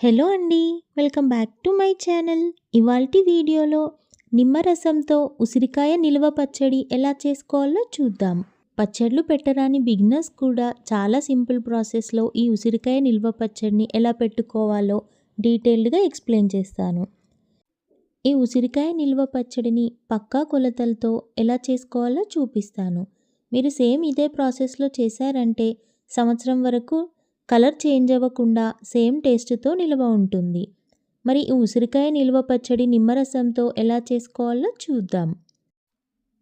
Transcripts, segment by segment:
Hello అండి welcome back to my channel. ఇవాల్టి వీడియోలో నిమ్మరసంతో ఉసిరికాయ నిల్వ పచ్చడి ఎలా చేసుకోవాలో చూద్దాం. పచ్చళ్ళు పెట్టరాని బిగినర్స్ కూడా చాలా సింపుల్ ప్రాసెస్లో ఈ ఉసిరికాయ నిల్వ పచ్చడిని ఎలా పెట్టుకోవాలో డీటెయిల్డ్గా ఎక్స్ప్లెయిన్ చేస్తాను. ఈ ఉసిరికాయ నిల్వ పచ్చడిని పక్కా కొలతలతో ఎలా చేసుకోవాలో చూపిస్తాను. మీరు సేమ్ ఇదే ప్రాసెస్లో చేశారంటే సంవత్సరం వరకు కలర్ చేంజ్ అవ్వకుండా సేమ్ టేస్ట్తో నిల్వ ఉంటుంది. మరి ఈ ఉసిరికాయ నిల్వ పచ్చడి నిమ్మరసంతో ఎలా చేసుకోవాలో చూద్దాం.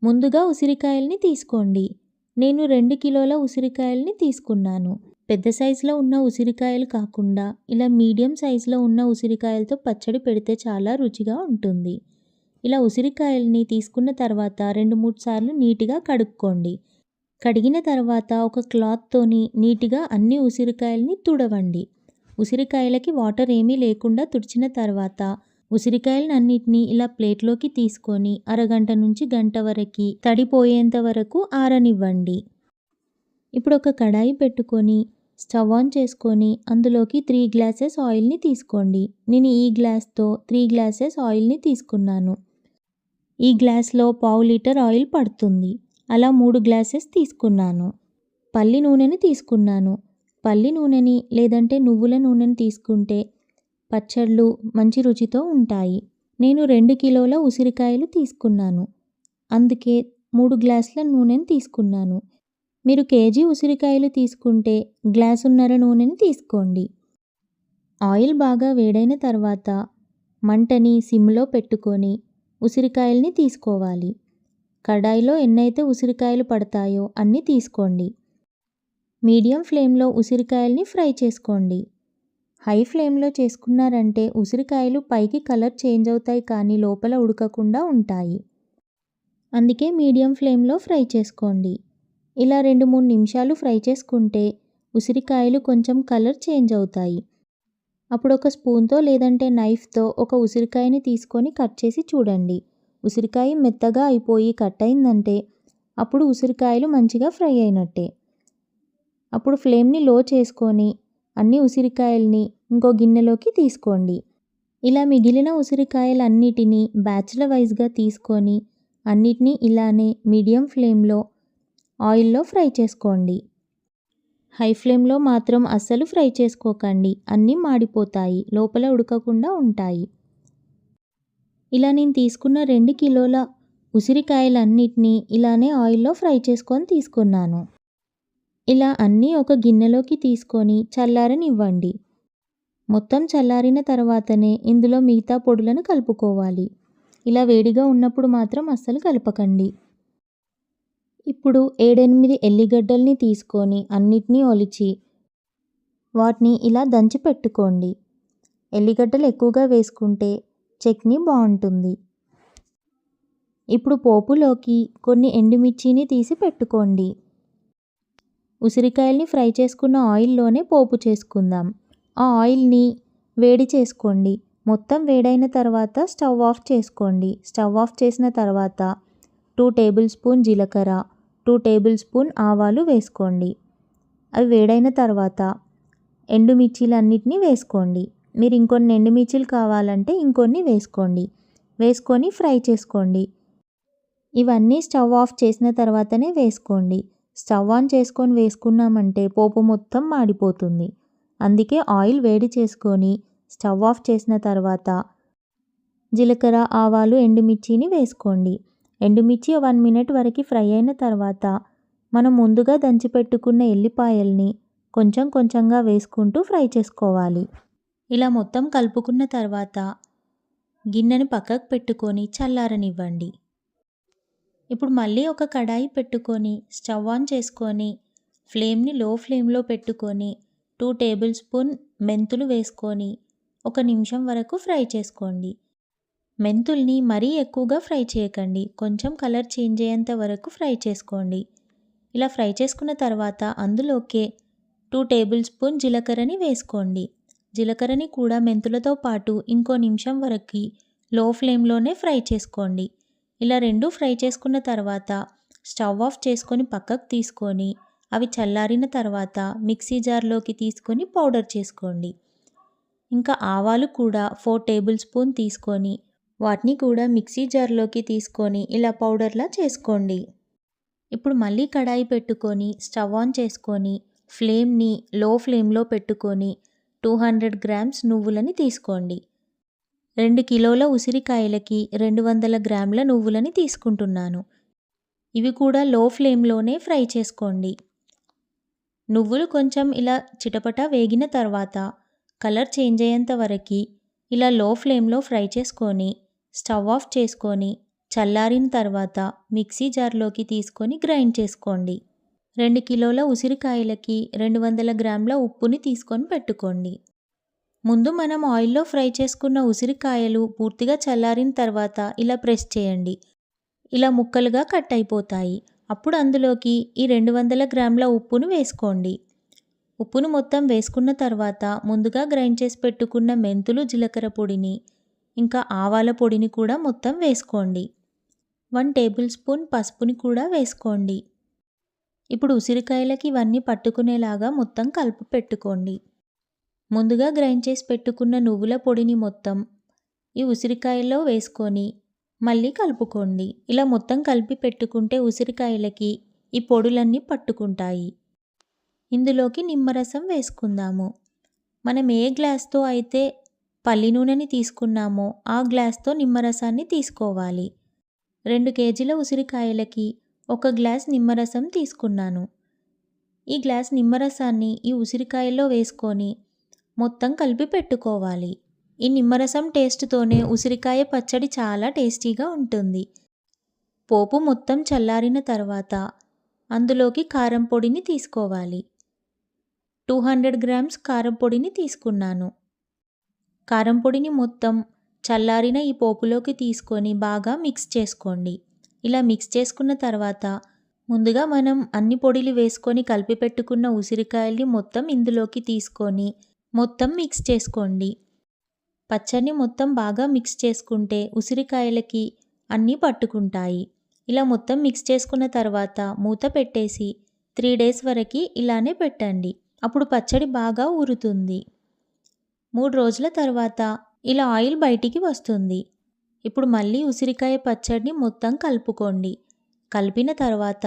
ముందుగా ఉసిరికాయల్ని తీసుకోండి. నేను రెండు కిలోల ఉసిరికాయల్ని తీసుకున్నాను. పెద్ద సైజులో ఉన్న ఉసిరికాయలు కాకుండా ఇలా మీడియం సైజులో ఉన్న ఉసిరికాయలతో పచ్చడి పెడితే చాలా రుచిగా ఉంటుంది. ఇలా ఉసిరికాయల్ని తీసుకున్న తర్వాత రెండు మూడు సార్లు నీట్గా కడుక్కోండి. కడిగిన తర్వాత ఒక క్లాత్తోని నీట్గా అన్ని ఉసిరికాయల్ని తుడవండి. ఉసిరికాయలకి వాటర్ ఏమీ లేకుండా తుడిచిన తర్వాత ఉసిరికాయలను అన్నిటినీ ఇలా ప్లేట్లోకి తీసుకొని అరగంట నుంచి గంట వరకు తడిపోయేంత వరకు ఆరనివ్వండి. ఇప్పుడు ఒక కడాయి పెట్టుకొని స్టవ్ ఆన్ చేసుకొని అందులోకి త్రీ గ్లాసెస్ ఆయిల్ని తీసుకోండి. నేను ఈ గ్లాస్తో త్రీ గ్లాసెస్ ఆయిల్ని తీసుకున్నాను. ఈ గ్లాస్లో పావు లీటర్ ఆయిల్ పడుతుంది. అలా మూడు గ్లాసెస్ తీసుకున్నాను. పల్లి నూనెని తీసుకున్నాను. పల్లి నూనెని లేదంటే నువ్వుల నూనెని తీసుకుంటే పచ్చళ్ళు మంచి రుచితో ఉంటాయి. నేను రెండు కిలోల ఉసిరికాయలు తీసుకున్నాను. అందుకే మూడు గ్లాసుల నూనెని తీసుకున్నాను. మీరు కేజీ ఉసిరికాయలు తీసుకుంటే గ్లాసున్నర నూనెని తీసుకోండి. ఆయిల్ బాగా వేడైన తర్వాత మంటని సిమ్లో పెట్టుకొని ఉసిరికాయల్ని తీసుకోవాలి. కడాయిలో ఎన్నైతే ఉసిరికాయలు పడతాయో అన్నీ తీసుకోండి. మీడియం ఫ్లేమ్లో ఉసిరికాయల్ని ఫ్రై చేసుకోండి. హై ఫ్లేమ్లో చేసుకున్నారంటే ఉసిరికాయలు పైకి కలర్ చేంజ్ అవుతాయి కానీ లోపల ఉడకకుండా ఉంటాయి. అందుకే మీడియం ఫ్లేమ్లో ఫ్రై చేసుకోండి. ఇలా రెండు మూడు నిమిషాలు ఫ్రై చేసుకుంటే ఉసిరికాయలు కొంచెం కలర్ చేంజ్ అవుతాయి. అప్పుడు ఒక స్పూన్తో లేదంటే నైఫ్తో ఒక ఉసిరికాయని తీసుకొని కట్ చేసి చూడండి. ఉసిరికాయ మెత్తగా అయిపోయి కట్ అయిందంటే అప్పుడు ఉసిరికాయలు మంచిగా ఫ్రై అయినట్టే. అప్పుడు ఫ్లేమ్ని లో చేసుకొని అన్ని ఉసిరికాయల్ని ఇంకో గిన్నెలోకి తీసుకోండి. ఇలా మిగిలిన ఉసిరికాయలన్నిటినీ బ్యాచ్ల వైజ్గా తీసుకొని అన్నిటినీ ఇలానే మీడియం ఫ్లేమ్లో ఆయిల్లో ఫ్రై చేసుకోండి. హై ఫ్లేమ్లో మాత్రం అస్సలు ఫ్రై చేసుకోకండి. అన్నీ మాడిపోతాయి లోపల ఉడకకుండా ఉంటాయి. ఇలా నేను తీసుకున్న రెండు కిలోల ఉసిరికాయలన్నిటినీ ఇలానే ఆయిల్లో ఫ్రై చేసుకొని తీసుకున్నాను. ఇలా అన్నీ ఒక గిన్నెలోకి తీసుకొని చల్లారనివ్వండి. మొత్తం చల్లారిన తర్వాతనే ఇందులో మిగతా పొడులను కలుపుకోవాలి. ఇలా వేడిగా ఉన్నప్పుడు మాత్రం అస్సలు కలపకండి. ఇప్పుడు ఏడెనిమిది ఎల్లిగడ్డల్ని తీసుకొని అన్నిటినీ ఒలిచి వాటిని ఇలా దంచి పెట్టుకోండి. ఎల్లిగడ్డలు ఎక్కువగా వేసుకుంటే చట్నీ బాగుంటుంది. ఇప్పుడు పోపులోకి కొన్ని ఎండుమిర్చిని తీసి పెట్టుకోండి. ఉసిరికాయల్ని ఫ్రై చేసుకున్న ఆయిల్లోనే పోపు చేసుకుందాం. ఆ ఆయిల్ని వేడి చేసుకోండి. మొత్తం వేడైన తర్వాత స్టవ్ ఆఫ్ చేసుకోండి. స్టవ్ ఆఫ్ చేసిన తర్వాత టూ టేబుల్ స్పూన్ జీలకర్ర టూ టేబుల్ స్పూన్ ఆవాలు వేసుకోండి. అవి వేడైన తర్వాత ఎండుమిర్చీలన్నిటినీ వేసుకోండి. మీరు ఇంకొన్ని ఎండుమిర్చీలు కావాలంటే ఇంకొన్ని వేసుకోండి. వేసుకొని ఫ్రై చేసుకోండి. ఇవన్నీ స్టవ్ ఆఫ్ చేసిన తర్వాతనే వేసుకోండి. స్టవ్ ఆన్ చేసుకొని వేసుకున్నామంటే పోపు మొత్తం మాడిపోతుంది. అందుకే ఆయిల్ వేడి చేసుకొని స్టవ్ ఆఫ్ చేసిన తర్వాత జీలకర్ర ఆవాలు ఎండుమిర్చిని వేసుకోండి. ఎండుమిర్చి వన్ మినిట్ వరకు ఫ్రై అయిన తర్వాత మనం ముందుగా దంచి పెట్టుకున్న ఎల్లిపాయల్ని కొంచెం కొంచెంగా వేసుకుంటూ ఫ్రై చేసుకోవాలి. ఇలా మొత్తం కలుపుకున్న తర్వాత గిన్నెని పక్కకు పెట్టుకొని చల్లారనివ్వండి. ఇప్పుడు మళ్ళీ ఒక కడాయి పెట్టుకొని స్టవ్ ఆన్ చేసుకొని ఫ్లేమ్ని లో ఫ్లేమ్లో పెట్టుకొని టూ టేబుల్ స్పూన్ మెంతులు వేసుకొని ఒక నిమిషం వరకు ఫ్రై చేసుకోండి. మెంతుల్ని మరీ ఎక్కువగా ఫ్రై చేయకండి. కొంచెం కలర్ చేంజ్ అయ్యేంత వరకు ఫ్రై చేసుకోండి. ఇలా ఫ్రై చేసుకున్న తర్వాత అందులోకే టూ టేబుల్ స్పూన్ జీలకర్రని వేసుకోండి. జీలకర్రని కూడా మెంతులతో పాటు ఇంకో నిమిషం వరకు లో ఫ్లేమ్లోనే ఫ్రై చేసుకోండి. ఇలా రెండు ఫ్రై చేసుకున్న తర్వాత స్టవ్ ఆఫ్ చేసుకొని పక్కకు తీసుకొని అవి చల్లారిన తర్వాత మిక్సీ జార్లోకి తీసుకొని పౌడర్ చేసుకోండి. ఇంకా ఆవాలు కూడా ఫోర్ టేబుల్ స్పూన్ తీసుకొని వాటిని కూడా మిక్సీ జార్లోకి తీసుకొని ఇలా పౌడర్లా చేసుకోండి. ఇప్పుడు మళ్ళీ కడాయి పెట్టుకొని స్టవ్ ఆన్ చేసుకొని ఫ్లేమ్ని లో ఫ్లేమ్లో పెట్టుకొని టూ హండ్రెడ్ గ్రామ్స్ నువ్వులని తీసుకోండి. రెండు కిలోల ఉసిరికాయలకి రెండు వందల గ్రాముల నువ్వులని తీసుకుంటున్నాను. ఇవి కూడా లో ఫ్లేమ్లోనే ఫ్రై చేసుకోండి. నువ్వులు కొంచెం ఇలా చిటపట వేగిన తర్వాత కలర్ చేంజ్ అయ్యేంత వరకు ఇలా లో ఫ్లేమ్లో ఫ్రై చేసుకొని స్టవ్ ఆఫ్ చేసుకొని చల్లారిన తర్వాత మిక్సీ జార్లోకి తీసుకొని గ్రైండ్ చేసుకోండి. రెండు కిలోల ఉసిరికాయలకి రెండు వందల గ్రాముల ఉప్పుని తీసుకొని పెట్టుకోండి. ముందు మనం ఆయిల్లో ఫ్రై చేసుకున్న ఉసిరికాయలు పూర్తిగా చల్లారిన తర్వాత ఇలా ప్రెస్ చేయండి. ఇలా ముక్కలుగా కట్ అయిపోతాయి. అప్పుడు అందులోకి ఈ రెండు వందల గ్రాముల ఉప్పును వేసుకోండి. ఉప్పును మొత్తం వేసుకున్న తర్వాత ముందుగా గ్రైండ్ చేసి పెట్టుకున్న మెంతులు జీలకర్ర పొడిని ఇంకా ఆవాల పొడిని కూడా మొత్తం వేసుకోండి. వన్ టేబుల్ స్పూన్ పసుపుని కూడా వేసుకోండి. ఇప్పుడు ఉసిరికాయలకి ఇవన్నీ పట్టుకునేలాగా మొత్తం కలుపు పెట్టుకోండి. ముందుగా గ్రైండ్ చేసి పెట్టుకున్న నువ్వుల పొడిని మొత్తం ఈ ఉసిరికాయల్లో వేసుకొని మళ్ళీ కలుపుకోండి. ఇలా మొత్తం కలిపి పెట్టుకుంటే ఉసిరికాయలకి ఈ పొడులన్నీ పట్టుకుంటాయి. ఇందులోకి నిమ్మరసం వేసుకుందాము. మనం ఏ గ్లాస్తో అయితే పల్లి నూనెని తీసుకున్నామో ఆ గ్లాస్తో నిమ్మరసాన్ని తీసుకోవాలి. రెండు కేజీల ఉసిరికాయలకి ఒక గ్లాస్ నిమ్మరసం తీసుకున్నాను. ఈ గ్లాస్ నిమ్మరసాన్ని ఈ ఉసిరికాయల్లో వేసుకొని మొత్తం కలిపి పెట్టుకోవాలి. ఈ నిమ్మరసం టేస్ట్తోనే ఉసిరికాయ పచ్చడి చాలా టేస్టీగా ఉంటుంది. పోపు మొత్తం చల్లారిన తర్వాత అందులోకి కారం పొడిని తీసుకోవాలి. టూ హండ్రెడ్ గ్రామ్స్ కారం పొడిని తీసుకున్నాను. కారం పొడిని మొత్తం చల్లారిన ఈ పోపులోకి తీసుకొని బాగా మిక్స్ చేసుకోండి. ఇలా మిక్స్ చేసుకున్న తర్వాత ముందుగా మనం అన్ని పొడిలు వేసుకొని కలిపి పెట్టుకున్న ఉసిరికాయల్ని మొత్తం ఇందులోకి తీసుకొని మొత్తం మిక్స్ చేసుకోండి. పచ్చడిని మొత్తం బాగా మిక్స్ చేసుకుంటే ఉసిరికాయలకి అన్నీ పట్టుకుంటాయి. ఇలా మొత్తం మిక్స్ చేసుకున్న తర్వాత మూత పెట్టేసి త్రీ డేస్ వరకు ఇలానే పెట్టండి. అప్పుడు పచ్చడి బాగా ఊరుతుంది. మూడు రోజుల తర్వాత ఇలా ఆయిల్ బయటికి వస్తుంది. ఇప్పుడు మళ్ళీ ఉసిరికాయ పచ్చడిని మొత్తం కలుపుకోండి. కలిపిన తర్వాత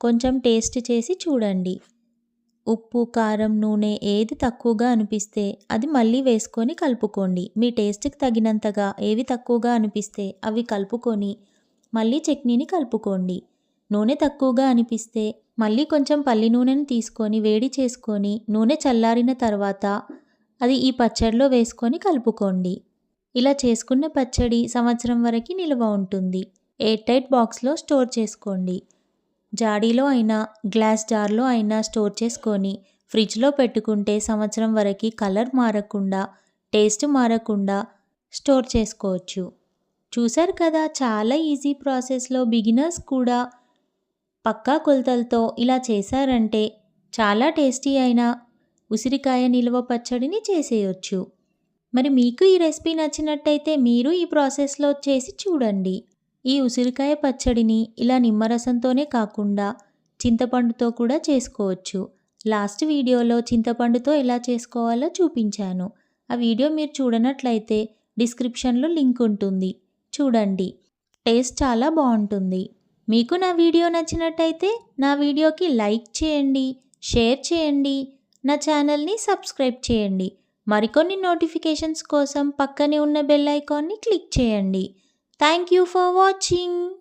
కొంచెం టేస్ట్ చేసి చూడండి. ఉప్పు కారం నూనె ఏది తక్కువగా అనిపిస్తే అది మళ్ళీ వేసుకొని కలుపుకోండి. మీ టేస్ట్కి తగినంతగా ఏవి తక్కువగా అనిపిస్తే అవి కలుపుకొని మళ్ళీ చట్నీని కలుపుకోండి. నూనె తక్కువగా అనిపిస్తే మళ్ళీ కొంచెం పల్లి నూనెను తీసుకొని వేడి చేసుకొని నూనె చల్లారిన తర్వాత అది ఈ పచ్చడిలో వేసుకొని కలుపుకోండి. ఇలా చేసుకున్న పచ్చడి సంవత్సరం వరకు నిల్వ ఉంటుంది. ఎయిర్ టైట్ బాక్స్లో స్టోర్ చేసుకోండి. జాడీలో అయినా గ్లాస్ జార్లో అయినా స్టోర్ చేసుకొని ఫ్రిడ్జ్లో పెట్టుకుంటే సంవత్సరం వరకు కలర్ మారకుండా టేస్ట్ మారకుండా స్టోర్ చేసుకోవచ్చు. చూసారు కదా చాలా ఈజీ ప్రాసెస్లో బిగినర్స్ కూడా పక్కా కొలతలతో ఇలా చేశారంటే చాలా టేస్టీ అయిన ఉసిరికాయ నిల్వ పచ్చడిని చేసేయచ్చు. మరి మీకు ఈ రెసిపీ నచ్చినట్టయితే మీరు ఈ ప్రాసెస్లో చేసి చూడండి. ఈ ఉసిరికాయ పచ్చడిని ఇలా నిమ్మరసంతోనే కాకుండా చింతపండుతో కూడా చేసుకోవచ్చు. లాస్ట్ వీడియోలో చింతపండుతో ఎలా చేసుకోవాలో చూపించాను. ఆ వీడియో మీరు చూడనట్లయితే డిస్క్రిప్షన్లో లింక్ ఉంటుంది. చూడండి. టేస్ట్ చాలా బాగుంటుంది. మీకు నా వీడియో నచ్చినట్టయితే నా వీడియోకి లైక్ చేయండి షేర్ చేయండి నా ఛానల్ని సబ్స్క్రైబ్ చేయండి. మరికొన్ని నోటిఫికేషన్స్ కోసం పక్కనే ఉన్న బెల్ ఐకాన్ని క్లిక్ చేయండి. Thank you for watching.